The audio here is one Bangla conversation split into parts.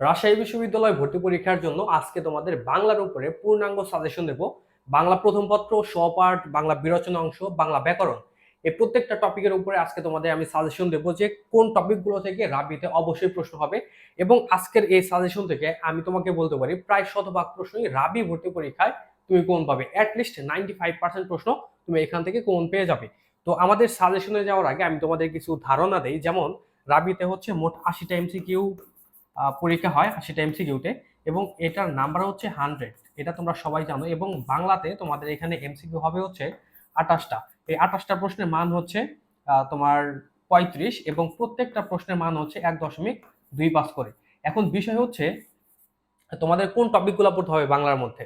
রাজশাহী বিশ্ববিদ্যালয় ভর্তি পরীক্ষার জন্য আজকে তোমাদের বাংলার উপরে পূর্ণাঙ্গ সাজেশন দেব। বাংলা প্রথম পত্র সপাঠ বাংলা বিরচনা অংশ, বাংলা ব্যাকরণ। এই প্রত্যেকটা টপিকের উপরে আজকে তোমাদের আমি সাজেশন দেবো যে কোন টপিকগুলো থেকে রাবিতে অবশ্যই প্রশ্ন হবে এবং আজকের এই সাজেশন থেকে আমি তোমাকে বলতে পারি প্রায় শতভাগ প্রশ্নই রাবি ভর্তি পরীক্ষায় তুমি কোন পাবে। অ্যাটলিস্ট নাইনটি ফাইভ পার্সেন্ট প্রশ্ন তুমি এখান থেকে কোন পেয়ে যাবে। তো আমাদের সাজেশনে যাওয়ার আগে আমি তোমাদের কিছু ধারণা দেই। যেমন, রাবিতে হচ্ছে মোট আশিটা এমসিকিউ পরীক্ষা হয় আশিটা এমসিকিউতে এবং এটার নাম্বার হচ্ছে হান্ড্রেড এটা তোমরা সবাই জানো এবং বাংলাতে তোমাদের এখানে এমসিকিউ হবে হচ্ছে আঠাশটা। এই আঠাশটা প্রশ্নের মান হচ্ছে তোমার পঁয়ত্রিশ এবং প্রত্যেকটা প্রশ্নের মান হচ্ছে এক দশমিক দুই পাস করে। এখন বিষয় হচ্ছে, তোমাদের কোন টপিকগুলো পড়তে হবে বাংলার মধ্যে?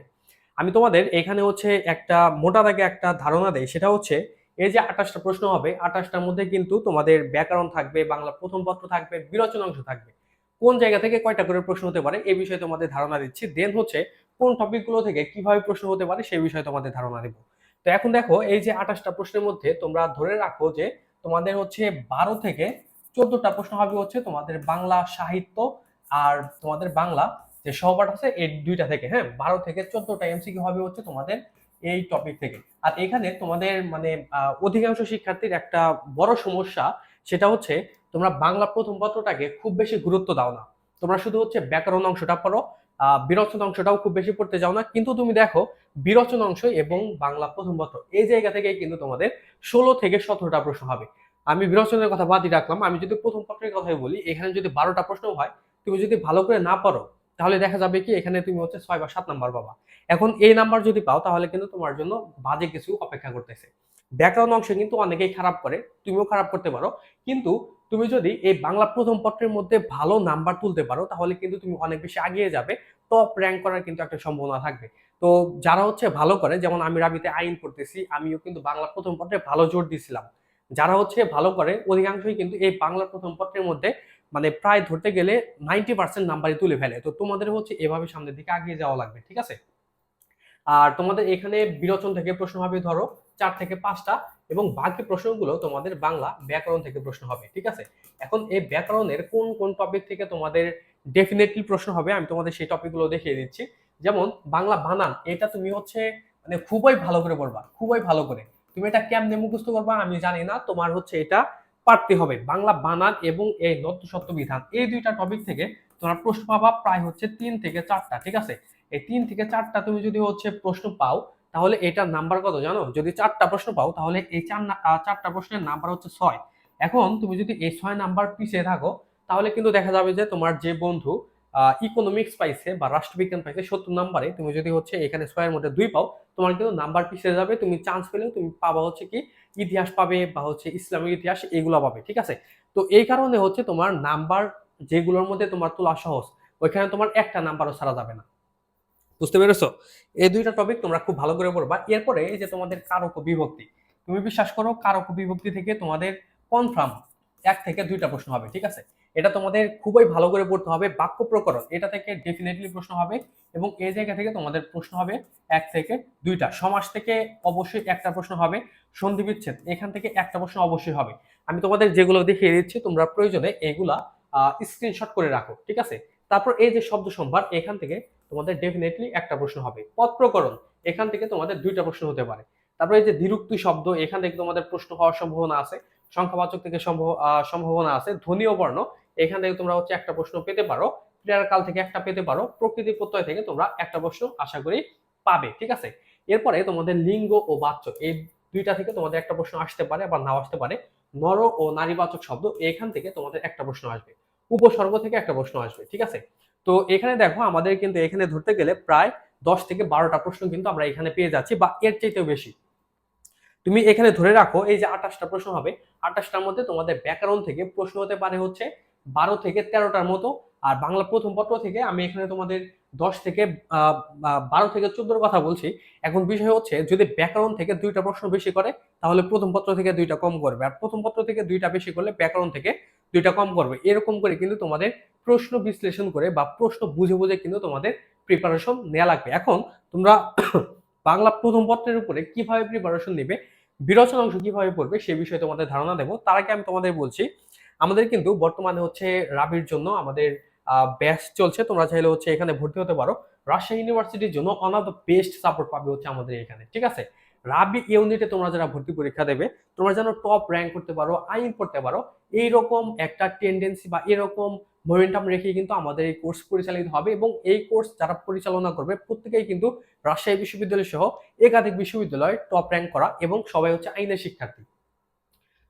আমি তোমাদের এখানে হচ্ছে একটা, মোটা দাগে একটা ধারণা দেই, সেটা হচ্ছে এই যে আঠাশটা প্রশ্ন হবে, আঠাশটার মধ্যে কিন্তু তোমাদের ব্যাকরণ থাকবে বাংলা প্রথম পত্র থাকবে বিরচনা অংশ থাকবে। কোন জায়গা থেকে কয়টা করে প্রশ্ন হতে পারে এই বিষয়ে তোমাদের ধারণা দিচ্ছি। দেন হচ্ছে কোন টপিকগুলো থেকে কীভাবে প্রশ্ন হতে পারে সেই বিষয়ে তোমাদের ধারণা দেব। তো এখন দেখো এই যে আঠাশটা প্রশ্নের মধ্যে তোমরা ধরে রাখো যে তোমাদের হচ্ছে বারো থেকে চোদ্দটা প্রশ্ন হবে হচ্ছে তোমাদের বাংলা সাহিত্য আর তোমাদের বাংলা যে সহপাঠ আছে এই দুইটা থেকে হ্যাঁ? বারো থেকে চোদ্দটা এমসিকিউ হবে হচ্ছে তোমাদের এই টপিক থেকে। আর এখানে তোমাদের মানে অধিকাংশ শিক্ষার্থীর একটা বড় সমস্যা সেটা হচ্ছে তোমরা বাংলা প্রথম পত্রটাকে খুব বেশি গুরুত্ব দাও না। তোমরা শুধু হচ্ছে ব্যাকরণ অংশটা পড়ো বিরচন অংশটাও খুব বেশি পড়তে যাও না। কিন্তু তুমি দেখো, বিরচন অংশ এবং বাংলা প্রথম পত্র, এই জায়গা থেকে কিন্তু তোমাদের ষোলো থেকে সতেরোটা প্রশ্ন হবে। আমি বিরচনের কথা বাদই রাখলাম। আমি যদি প্রথম পত্রের কথাই বলি, এখানে যদি বারোটা প্রশ্ন হয়, তুমি যদি ভালো করে না পারো তাহলে দেখা যাবে কি, এখানে তুমি হচ্ছে ছয় বা সাত নাম্বার পাবা। এখন এই নাম্বার যদি পাও, তাহলে কিন্তু তোমার জন্য বাজে কিছু অপেক্ষা করতেছে। ব্যাকরণ অংশে কিন্তু অনেকেই খারাপ করে, তুমিও খারাপ করতে পারো। কিন্তু তুমি যদি এই বাংলা প্রথম পত্রের মধ্যে ভালো নাম্বার তুলতে পারো, তাহলে কিন্তু তুমি অনেক বেশি আগিয়ে যাবে। টপ র্যাঙ্ক করার কিন্তু একটা সম্ভাবনা থাকবে। তো যারা হচ্ছে ভালো করে, যেমন আমি রাবিতে আইন পড়তেছি আমিও কিন্তু বাংলা প্রথম পত্রে ভালো জোর দিছিলাম। যারা হচ্ছে ভালো করে, অধিকাংশই কিন্তু এই বাংলা প্রথম পত্রের মধ্যে মানে প্রায় ধরতে গেলে নাইনটি পার্সেন্ট নাম্বারই তুলে ফেলে। তো তোমাদের হচ্ছে এভাবে সামনের দিকে আগিয়ে যাওয়া লাগবে, ঠিক আছে? আর তোমাদের এখানে বিরোচন থেকে প্রশ্ন হবে ধরো। চার থেকে পাঁচটা এবং বাকি প্রশ্নগুলো তোমাদের বাংলা ব্যাকরণ থেকে প্রশ্ন হবে, ঠিক আছে? এখন এই ব্যাকরণের কোন কোন টপিক থেকে তোমাদের ডেফিনেটলি প্রশ্ন হবে আমি তোমাদের সেই টপিকগুলো দেখিয়ে দিচ্ছি। যেমন বাংলা বানান, এটা তুমি হচ্ছে মানে খুবই ভালো করে পড়বা খুবই ভালো করে। তুমি এটা কেমনে মুখস্থ করবা আমি জানি না, তোমার হচ্ছে এটা পারতে হবে। বাংলা বানান এবং এই নত্য সত্য বিধান, এই দুইটা টপিক থেকে তোমার প্রশ্ন পাবা প্রায় হচ্ছে তিন থেকে চারটা, ঠিক আছে? এই তিন থেকে চারটা তুমি যদি হচ্ছে প্রশ্ন পাও তাহলে এটার নাম্বার কত জানো? যদি চারটা প্রশ্ন পাও, তাহলে এই চার চারটা প্রশ্নের নাম্বার হচ্ছে ছয়। এখন তুমি যদি এই ছয় নাম্বার পিছিয়ে থাকো, তাহলে কিন্তু দেখা যাবে যে তোমার যে বন্ধু ইকোনমিক্স পাইছে বা রাষ্ট্রবিজ্ঞান পাইছে, সত্তর নাম্বারে তুমি যদি হচ্ছে এখানে ছয়ের মধ্যে দুই পাও, তোমার কিন্তু নাম্বার পিছিয়ে যাবে, তুমি চান্স পেলেও তুমি পাবা হচ্ছে কি, ইতিহাস পাবে বা হচ্ছে ইসলামিক ইতিহাস এগুলো পাবে, ঠিক আছে? তো এই কারণে হচ্ছে তোমার নাম্বার যেগুলোর মধ্যে তোমার তোলা সহজ, ওইখানে তোমার একটা নাম্বারও ছাড়া যাবে না। বুঝতে পেরেছ? এই দুইটা টপিক তোমরা খুব ভালো করে পড়বা। এরপরে এই যে তোমাদের কারক বিভক্তি, তুমি বিশ্বাস করো কারক বিভক্তি থেকে তোমাদের কনফার্ম এক থেকে দুইটা প্রশ্ন হবে, ঠিক আছে? এটা তোমাদের খুবই ভালো করে পড়তে হবে, বাক্য প্রকরণ, এটা থেকে ডেফিনেটলি প্রশ্ন হবে এবং এই জায়গা থেকে তোমাদের প্রশ্ন হবে এক থেকে দুইটা। সমাজ থেকে অবশ্যই একটা প্রশ্ন হবে, সন্ধি বিচ্ছেদ, এখান থেকে একটা প্রশ্ন অবশ্যই হবে। আমি তোমাদের যেগুলো দেখিয়ে দিচ্ছি, তোমরা প্রয়োজনে এগুলা স্ক্রিনশট করে রাখো, ঠিক আছে? তারপর এই যে শব্দ সম্ভার, এখান থেকে তোমাদের ডেফিনেটলি একটা প্রশ্ন হবে। পদ প্রকরণ, এখান থেকে তোমাদের দুইটা প্রশ্ন হতে পারে। তারপরে যে দ্বিরুক্তি শব্দ, এখান থেকে তোমাদের প্রশ্ন হওয়ার সম্ভাবনা আছে, সংখ্যাবাচক থেকে সম্ভাবনা আছে, ধ্বনি ও বর্ণ, এখান থেকে তোমরা হচ্ছে একটা প্রশ্ন পেতে পারো, ক্রিয়ার কাল থেকে একটা পেতে পারো, প্রকৃতি প্রত্যয় থেকে তোমরা একটা প্রশ্ন আশা করি পাবে, ঠিক আছে? এরপরে তোমাদের লিঙ্গ ও বাচ্য, এই দুইটা থেকে তোমাদের একটা প্রশ্ন আসতে পারে আবার নাও আসতে পারে, নর ও নারীবাচক শব্দ, এখান থেকে তোমাদের একটা প্রশ্ন আসবে। উপসর্গ থেকে একটা প্রশ্ন আসবে, ঠিক আছে? তো এখানে দেখো আমাদের কিন্তু এখানে ধরতে গেলে প্রায় দশ থেকে বারোটা প্রশ্ন কিন্তু আমরা এখানে পেয়ে যাচ্ছি বা এর চাইতেও বেশি। তুমি এখানে ধরে রাখো, এই যে আঠাশটা প্রশ্ন হবে, আঠাশটার মধ্যে তোমাদের ব্যাকরণ থেকে প্রশ্ন হতে পারে হচ্ছে বারো থেকে তেরোটার মতো, আর বাংলা প্রথম পত্র থেকে আমি এখানে তোমাদের দশ থেকে বারো থেকে চোদ্দোর কথা বলছি, এখন বিষয় হচ্ছে যদি ব্যাকরণ থেকে দুইটা প্রশ্ন বেশি করে, তাহলে প্রথম পত্র থেকে দুইটা কম করবে। আর প্রথম পত্র থেকে দুইটা বেশি করলে ব্যাকরণ থেকে দুইটা কম করবে। এরকম করে কিন্তু তোমাদের প্রশ্ন বিশ্লেষণ করে বা প্রশ্ন বুঝে বুঝে কিন্তু তোমাদের প্রিপারেশন নেওয়া লাগবে। এখন তোমরা বাংলা প্রথম পত্রের উপরে কীভাবে প্রিপারেশন নেবে বিরচনা অংশ কীভাবে পড়বে সে বিষয়ে তোমাদের ধারণা দেবো। তার আগে আমি তোমাদের বলছি, আমাদের কিন্তু বর্তমানে হচ্ছে রাবির জন্য আমাদের ব্যাচ চলছে। তোমরা চাইলে হচ্ছে এখানে ভর্তি হতে পারো। রাজশাহী ইউনিভার্সিটির জন্য one of the best support পাবে হচ্ছে আমাদের এখানে, ঠিক আছে? রাবি ইউনিটে তোমরা যারা ভর্তি পরীক্ষা দেবে, তোমরা যেন টপ র্যাঙ্ক করতে পারো আইন করতে পারো, এইরকম একটা টেন্ডেন্সি বা এরকম মোমেন্টাম রেখে কিন্তু আমাদের এই কোর্স পরিচালিত হবে এবং এই কোর্স যারা পরিচালনা করবে, প্রত্যেকেই কিন্তু রাজশাহী বিশ্ববিদ্যালয় সহ একাধিক বিশ্ববিদ্যালয় টপ র্যাঙ্ক করা এবং সবাই হচ্ছে আইনের শিক্ষার্থী।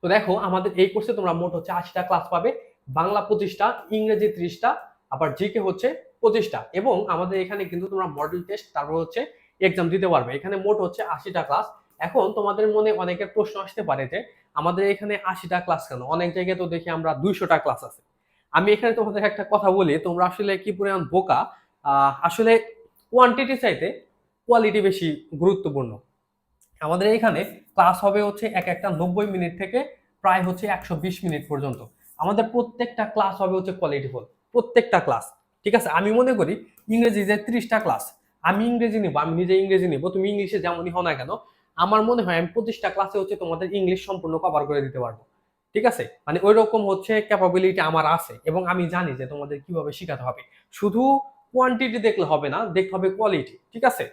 তো দেখো, আমাদের এই কোর্সে তোমরা মোট হচ্ছে আশিটা ক্লাস পাবে। বাংলা পঁচিশটা ইংরেজি ত্রিশটা, আবার জিকে হচ্ছে পঁচিশটা। এবং আমাদের এখানে কিন্তু তোমরা মডেল টেস্ট তারপর হচ্ছে এক্সাম দিতে পারবে। এখানে মোট হচ্ছে আশিটা ক্লাস এখন তোমাদের মনে অনেকের প্রশ্ন আসতে পারে যে, আমাদের এখানে আশিটা ক্লাস কেন? অনেক জায়গায় তো দেখি আমরা দুইশোটা ক্লাস আছে। আমি এখানে তোমাদের একটা কথা বলি, তোমরা আসলে কি পরিমাণ বোকা? আসলে কোয়ান্টিটি চাইতে কোয়ালিটি বেশি গুরুত্বপূর্ণ। আমাদের এখানে ক্লাস হবে হচ্ছে এক একটা নব্বই মিনিট থেকে প্রায় হচ্ছে একশো বিশ মিনিট পর্যন্ত। আমাদের প্রত্যেকটা ক্লাস হবে হচ্ছে কোয়ালিটিফুল প্রত্যেকটা ক্লাস ঠিক আছে? আমি মনে করি ইংরেজি যে ত্রিশটা ক্লাস আমি ইংরেজি নিব, আমি নিজে ইংরেজি নিব, তুমি ইংলিশে যেমনই হও না কেন, আমার মনে হয় আমি পঁচিশটা ক্লাসে হচ্ছে তোমাদের ইংলিশ সম্পূর্ণ কভার করে দিতে পারব, ঠিক আছে? মানে ওই রকম হচ্ছে ক্যাপাবিলিটি আমার আছে এবং আমি জানি যে তোমাদের কীভাবে শেখাতে হবে। শুধু কোয়ান্টিটি দেখলে হবে না, দেখতে হবে কোয়ালিটি ঠিক আছে?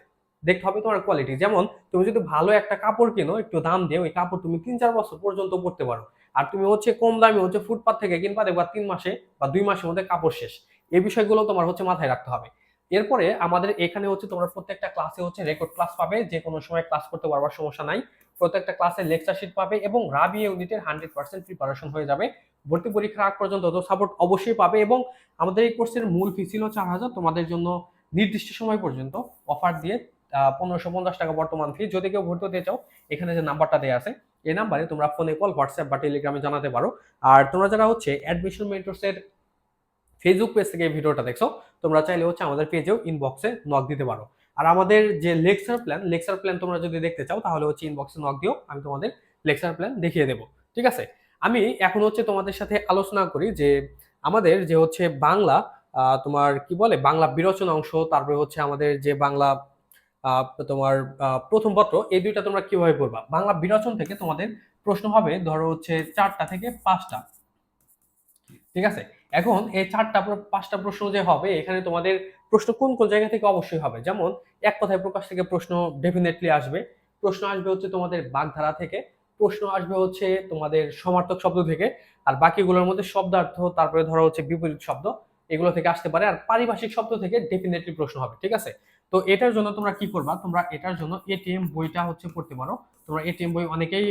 দেখতে হবে তোমার কোয়ালিটি যেমন, তুমি যদি ভালো একটা কাপড় কিনো, একটু দাম দিয়ে ওই কাপড় তুমি তিন চার বছর পর্যন্ত পরতে পারো। আর তুমি হচ্ছে কম দামে হচ্ছে ফুটপাথ থেকে কিনবা দেখবা তিন মাসে বা দুই মাসের মধ্যে কাপড় শেষ। এই বিষয়গুলো তোমার হচ্ছে মাথায় রাখতে হবে। এরপরে আমাদের এখানে হচ্ছে তোমরা প্রত্যেকটা ক্লাসে হচ্ছে রেকর্ড ক্লাস পাবে, যে কোনো সময় ক্লাস করতে পারবার সমস্যা নাই। প্রত্যেকটা ক্লাসে লেকচার শিট পাবে এবং রাবি ইউনিটের হান্ড্রেড পার্সেন্ট প্রিপারেশন হয়ে যাবে। ভর্তি পরীক্ষার আগ পর্যন্ত তো সাপোর্ট অবশ্যই পাবে এবং আমাদের এই কোর্সের মূল ফি ছিল চার হাজার। তোমাদের জন্য নির্দিষ্ট সময় পর্যন্ত অফার দিয়ে পনেরোশো পঞ্চাশ টাকা বর্তমান ফি যদি কেউ ভর্তি হতে চাও, এখানে যে নাম্বারটা দেওয়া আছে এই নাম্বারে তোমরা ফোনে কল হোয়াটসঅ্যাপ বা টেলিগ্রামে জানাতে পারো। আর তোমরা যারা হচ্ছে অ্যাডমিশন মেন্টরসের ফেসবুক পেজ থেকে ভিডিওটা দেখছ, তোমরা চাইলে হচ্ছে আমাদের পেজেও ইনবক্সে নক দিতে পারো। আর আমাদের যে লেকচার প্ল্যান লেকচার প্ল্যান তোমরা যদি দেখতে চাও, তাহলে হচ্ছে ইনবক্সে নক দিও আমি তোমাদের লেকচার প্ল্যান দেখিয়ে দেবো। ঠিক আছে? আমি এখন হচ্ছে তোমাদের সাথে আলোচনা করি যে আমাদের যে হচ্ছে বাংলা তোমার কি বলে, বাংলা বিরোচন অংশ তারপরে হচ্ছে আমাদের যে বাংলা তোমার প্রথম পত্র, এই দুইটা তোমরা কীভাবে পড়বা? বাংলা বিরোচন থেকে তোমাদের প্রশ্ন হবে, ধরো হচ্ছে চারটা থেকে পাঁচটা। ঠিক আছে? এখন এই চারটা পাঁচটা প্রশ্ন যে হবে, এখানে তোমাদের প্রশ্ন কোন কোন জায়গা থেকে অবশ্যই হবে। যেমন, এক কথায় প্রকাশ থেকে প্রশ্ন ডেফিনেটলি আসবে। প্রশ্ন আসবে হচ্ছে তোমাদের বাগধারা থেকে। প্রশ্ন আসবে হচ্ছে তোমাদের সমার্থক শব্দ থেকে। আর বাকিগুলোর মধ্যে শব্দার্থ, তারপরে ধরো হচ্ছে বিপরীত শব্দ, এগুলো থেকে আসতে পারে। আর পারিভাষিক শব্দ থেকে ডেফিনেটলি প্রশ্ন হবে। ঠিক আছে? তো এটার জন্য তোমরা কি করবা? তোমরা এটার জন্য এটিএম বইটা হচ্ছে পড়তে পারো। তোমরা এটিএম বই অনেকেই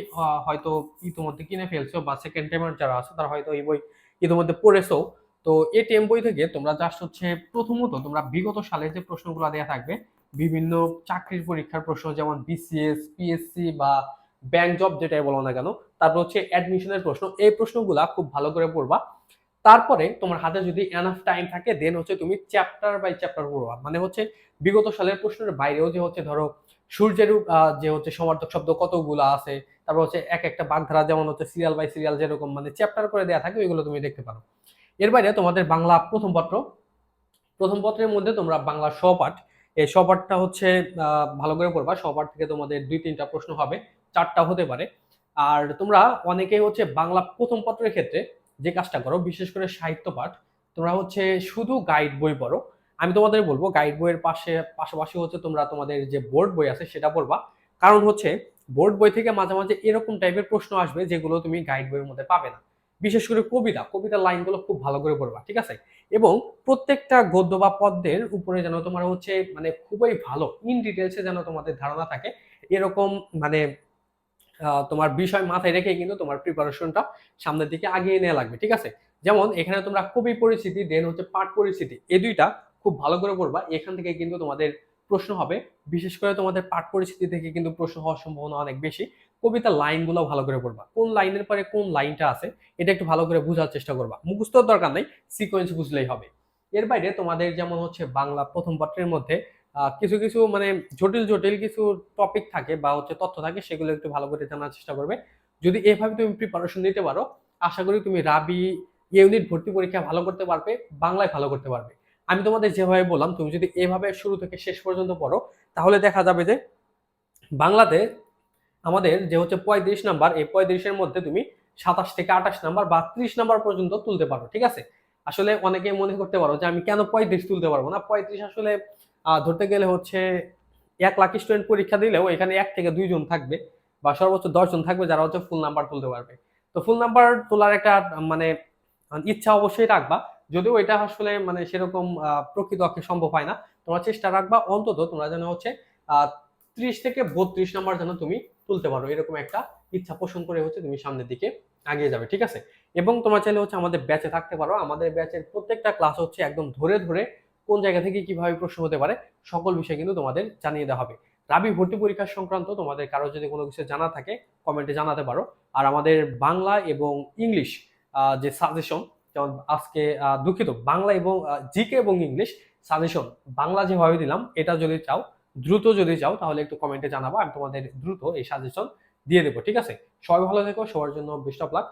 হয়তো ইতিমধ্যে কিনে ফেলছো বা সেকেন্ড টাইমার যারা আছে, তারা হয়তো এই বই ইতিমধ্যে পড়েছো। তো এটিএম বই থেকে তোমরা জাস্ট হচ্ছে প্রথমত তোমরা বিগত সালে যে প্রশ্নগুলো দেওয়া থাকবে, বিভিন্ন চাকরির পরীক্ষার প্রশ্ন যেমন বিসিএস পিএসসি বা ব্যাংক জব যেটাই বলো না কেন, তারপর হচ্ছে অ্যাডমিশনের প্রশ্ন, এই প্রশ্নগুলা খুব ভালো করে পড়বা। তারপরে তোমার হাতে যদি এনাফ টাইম থাকে দেন হচ্ছে তুমি চ্যাপ্টার বাই চ্যাপ্টার পড়বা। মানে হচ্ছে বিগত সালের প্রশ্নের বাইরেও যে হচ্ছে ধরো সূর্যের যে হচ্ছে সমার্থক শব্দ কতগুলো আছে, তারপর হচ্ছে এক একটা বাগধারা যেমন হচ্ছে সিরিয়াল বাই সিরিয়াল যেরকম মানে চ্যাপ্টার করে দেওয়া থাকে, ওইগুলো তুমি দেখতে পারো। এর বাইরে তোমাদের বাংলা প্রথম পত্র। প্রথম পত্রের মধ্যে তোমরা বাংলা সপাঠ এই সপাঠটা হচ্ছে ভালো করে পড়বা। সপাঠ থেকে তোমাদের দুই তিনটা প্রশ্ন হবে, চারটা হতে পারে। আর তোমরা অনেকেই হচ্ছে বাংলা প্রথম পত্রের ক্ষেত্রে যে কাজটা করো, বিশেষ করে সাহিত্য পাঠ, তোমরা হচ্ছে শুধু গাইড বই পড়ো। আমি তোমাদের বলব গাইড বইয়ের পাশে, পাশাপাশি হচ্ছে তোমরা তোমাদের যে বোর্ড বই আছে সেটা পড়বা। কারণ হচ্ছে বোর্ড বই থেকে মাঝে মাঝে এরকম টাইপের প্রশ্ন আসবে যেগুলো তুমি গাইড বইয়ের মধ্যে পাবে না। বিশেষ করে কবিতা, কবিতার লাইনগুলো খুব ভালো করে পড়বা, ঠিক আছে? এবং প্রত্যেকটা গদ্য বা পদ্মের উপরে যেন তোমার হচ্ছে মানে খুবই ভালো ইন ডিটেলসে যেন তোমাদের ধারণা থাকে, এরকম মানে তোমার বিষয় মাথায় রেখে কিন্তু তোমার প্রিপারেশনটা সামনের দিকে আগিয়ে নেওয়া লাগবে, ঠিক আছে? যেমন এখানে তোমরা কবি পরিস্থিতি দেন হচ্ছে পাঠ পরিস্থিতি এই দুইটা খুব ভালো করে পড়বা। এখান থেকে কিন্তু তোমাদের প্রশ্ন হবে, বিশেষ করে তোমাদের পাঠ পরিস্থিতি থেকে কিন্তু প্রশ্ন হওয়ার সম্ভাবনা অনেক বেশি। কবিতার লাইনগুলো ভালো করে পড়বা, কোন লাইনের পরে কোন লাইনটা আছে, এটা একটু ভালো করে বোঝার চেষ্টা করবা। মুখস্থর দরকার নেই সিকোয়েন্স বুঝলেই হবে। এর বাইরে তোমাদের যেমন হচ্ছে বাংলা প্রথম পত্রের মধ্যে কিছু কিছু মানে জটিল জটিল কিছু টপিক থাকে বা হচ্ছে তথ্য থাকে, সেগুলো একটু ভালো করে জানার চেষ্টা করবে। যদি এভাবে তুমি প্রিপারেশন নিতে পারো, আশা করি তুমি রাবি ইউনিট ভর্তি পরীক্ষা ভালো করতে পারবে, বাংলায় ভালো করতে পারবে। আমি তোমাদের যেভাবে বললাম, তুমি যদি এভাবে শুরু থেকে শেষ পর্যন্ত পড়ো, তাহলে দেখা যাবে যে বাংলাতে আমাদের যে হচ্ছে পঁয়ত্রিশ নাম্বার, এই পঁয়ত্রিশের মধ্যে তুমি সাতাশ থেকে আঠাশ নাম্বার বা ত্রিশ নাম্বার পর্যন্ত তুলতে পারো, ঠিক আছে? আসলে অনেকে মনে করতে পারো যে আমি কেন পঁয়ত্রিশ তুলতে পারব না? পঁয়ত্রিশ আসলে ধরতে গেলে হচ্ছে এক লাখ স্টুডেন্ট পরীক্ষা দিলেও এখানে এক থেকে দুইজন থাকবে বা সর্বোচ্চ দশজন থাকবে যারা হচ্ছে ফুল নাম্বার তুলতে পারবে। তো ফুল নাম্বার তোলার একটা মানে ইচ্ছা অবশ্যই রাখবা। যদিও এটা আসলে মানে সেরকম প্রকৃত অক্ষে সম্ভব হয় না। তোমরা চেষ্টা রাখবা, অন্তত তোমরা যেন হচ্ছে ত্রিশ থেকে বত্রিশ নাম্বার যেন তুমি তুলতে পারো। এরকম একটা ইচ্ছা পোষণ করে হচ্ছে তুমি সামনের দিকে এগিয়ে যাবে, ঠিক আছে? এবং তোমার চাইলে হচ্ছে আমাদের ব্যাচে থাকতে পারো। আমাদের ব্যাচের প্রত্যেকটা ক্লাস হচ্ছে একদম ধরে ধরে কোন জায়গা থেকে কীভাবে প্রশ্ন হতে পারে, সকল বিষয় কিন্তু তোমাদের জানিয়ে দেওয়া হবে। রাবি ভর্তি পরীক্ষা সংক্রান্ত তোমাদের কারও যদি কোনো কিছু জানা থাকে কমেন্টে জানাতে পারো। আর আমাদের বাংলা এবং ইংলিশ যে সাজেশন যেমন আজকে দুঃখিত, বাংলা এবং জিকে এবং ইংলিশ সাজেশন বাংলা যেভাবে দিলাম, এটা যদি চাও, দ্রুত যদি চাও, তাহলে একটু কমেন্টে জানাব, আমি তোমাদের দ্রুত এই সাজেশন দিয়ে দেবো, ঠিক আছে? সবাই ভালো থেকো, সবার জন্য বেস্ট অফ লাক